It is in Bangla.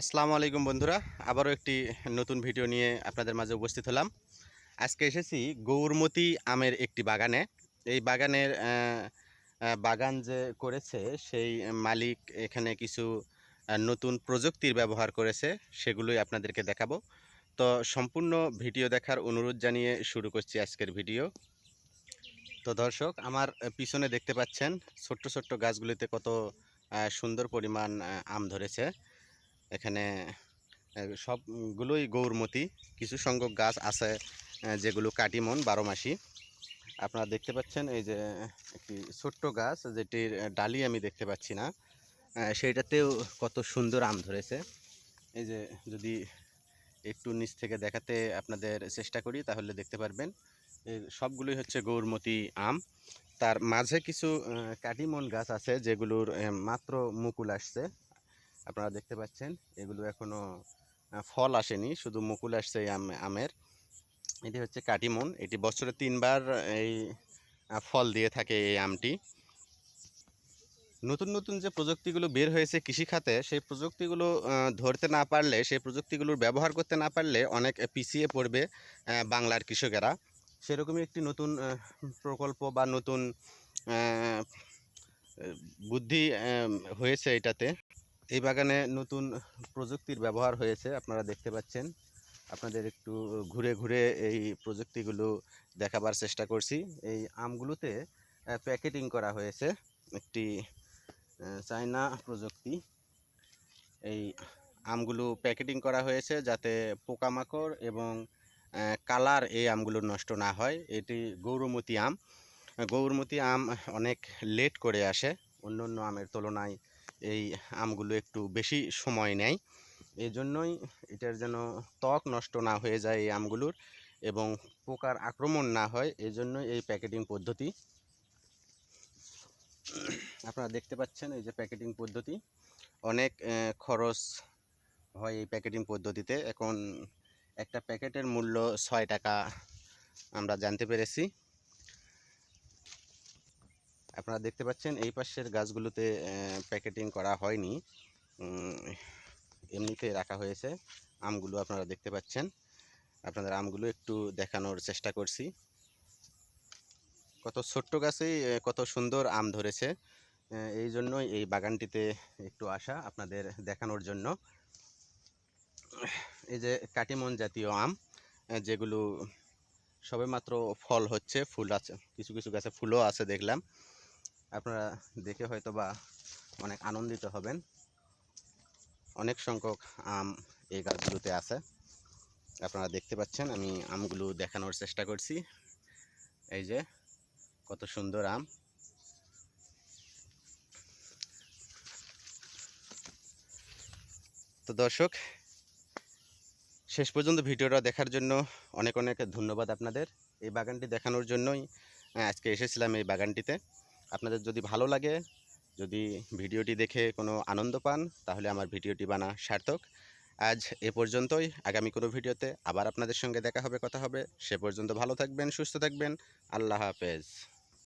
আসসালামু আলাইকুম বন্ধুরা, আবারও একটি নতুন ভিডিও নিয়ে আপনাদের মাঝে উপস্থিত হলাম। আজকে এসেছি গৌরমতি আমের একটি বাগানে। এই বাগানের বাগান যে করেছে, সেই মালিক এখানে কিছু নতুন প্রযুক্তির ব্যবহার করেছে, সেগুলোই আপনাদেরকে দেখাবো। তো সম্পূর্ণ ভিডিও দেখার অনুরোধ জানিয়ে শুরু করছি আজকের ভিডিও। তো দর্শক, আমার পিছনে দেখতে পাচ্ছেন ছোট্ট ছোট্ট গাছগুলিতে কত সুন্দর পরিমাণ আম ধরেছে। এখানে সবগুলোই গৌরমতি। কিছু সংখ্যক গাছ আছে যেগুলো কাটিমন বারো মাসি আপনারা দেখতে পাচ্ছেন এই যে, একটি ছোট্ট গাছ, যেটির ডালি আমি দেখতে পাচ্ছি না। সেইটাতেও কত সুন্দর আম ধরেছে। এই যে, যদি একটু নিচ থেকে দেখাতে আপনাদের চেষ্টা করি, তাহলে দেখতে পারবেন। সবগুলোই হচ্ছে গৌরমতি আম। তার মাঝে কিছু কাটিমন গাছ আছে, যেগুলোর মাত্র মুকুল আসছে। আপনারা দেখতে পাচ্ছেন এগুলো এখনও আহ, ফল আসেনি শুধু মুকুল আসছে এই আম আমের। এটি হচ্ছে কাটিমন এটি বছরে তিনবার এই ফল দিয়ে থাকে এই আমটি। নতুন নতুন যে প্রযুক্তিগুলো বের হয়েছে কৃষিখাতে সেই প্রযুক্তিগুলো ধরতে না পারলে সেই প্রযুক্তিগুলোর ব্যবহার করতে না পারলে অনেক পিছিয়ে পড়বে বাংলার কৃষকেরা। সেরকমই একটি নতুন প্রকল্প বা নতুন বুদ্ধি হয়েছে এটাতে। এই বাগানে নতুন প্রযুক্তির ব্যবহার হয়েছে, আপনারা দেখতে পাচ্ছেন। আপনাদের একটু ঘুরে ঘুরে এই প্রযুক্তিগুলো দেখাবার চেষ্টা করছি। এই আমগুলোতে প্যাকেটিং করা হয়েছে একটি চায়না প্রযুক্তি। এই আমগুলো প্যাকেটিং করা হয়েছে যাতে পোকামাকড় এবং কালার এই আমগুলো নষ্ট না হয়। এটি গৌরমতি আম। গৌরমতি আম অনেক লেট করে আসে। অন্য অন্য আমের তুলনায় এই আমগুলো একটু বেশি সময় নেয়। এই জন্যই এটার যেন ত্বক নষ্ট না হয়ে যায় এই আমগুলোর এবং পোকার আক্রমণ না হয় এই জন্যই এই প্যাকেটিং পদ্ধতি। আপনারা দেখতে পাচ্ছেন এই যে প্যাকেটিং পদ্ধতি। অনেক খরচ হয় এই প্যাকেটিং পদ্ধতিতে। এখন একটা প্যাকেটের মূল্য ছয় টাকা আমরা জানতে পেরেছি। আপনারা দেখতে পাচ্ছেন এই পাশের গাছগুলোতে প্যাকেটিং করা হয়নি। এমনিতে রাখা হয়েছে। আমগুলো আপনারা দেখতে পাচ্ছেন। আপনাদের আমগুলো একটু দেখানোর চেষ্টা করছি। কত ছোট্ট গাছেই কত সুন্দর আম ধরেছে। এই জন্যই এই বাগানটিতে একটু আসা আপনাদের দেখানোর জন্য। এই যে কাটিমন জাতীয় আম যেগুলো সবেমাত্র ফল হচ্ছে, ফুল আছে, কিছু কিছু গাছে ফুলও আছে দেখলাম। আপনারা দেখে হয়তো বা অনেক আনন্দিত হবেন। অনেক সংখ্যক আম এই গাছগুলোতে আছে। আপনারা দেখতে পাচ্ছেন, আমি আমগুলো দেখানোর চেষ্টা করছি। এই যে, কত সুন্দর আম। তো দর্শক, শেষ পর্যন্ত ভিডিওটা দেখার জন্য অনেক অনেক ধন্যবাদ আপনাদের। এই বাগানটি দেখানোর জন্যই আজকে এসেছিলাম এই বাগানটিতে। আপনাদের যদি ভালো লাগে, যদি ভিডিওটি দেখে কোনো আনন্দ পান, তাহলে আমার ভিডিওটি বানা সার্থক। আজ এ পর্যন্তই। আগামী কোনো ভিডিওতে আবার আপনাদের সঙ্গে দেখা হবে, কথা হবে। সে পর্যন্ত ভালো থাকবেন, সুস্থ থাকবেন। আল্লাহ হাফেজ।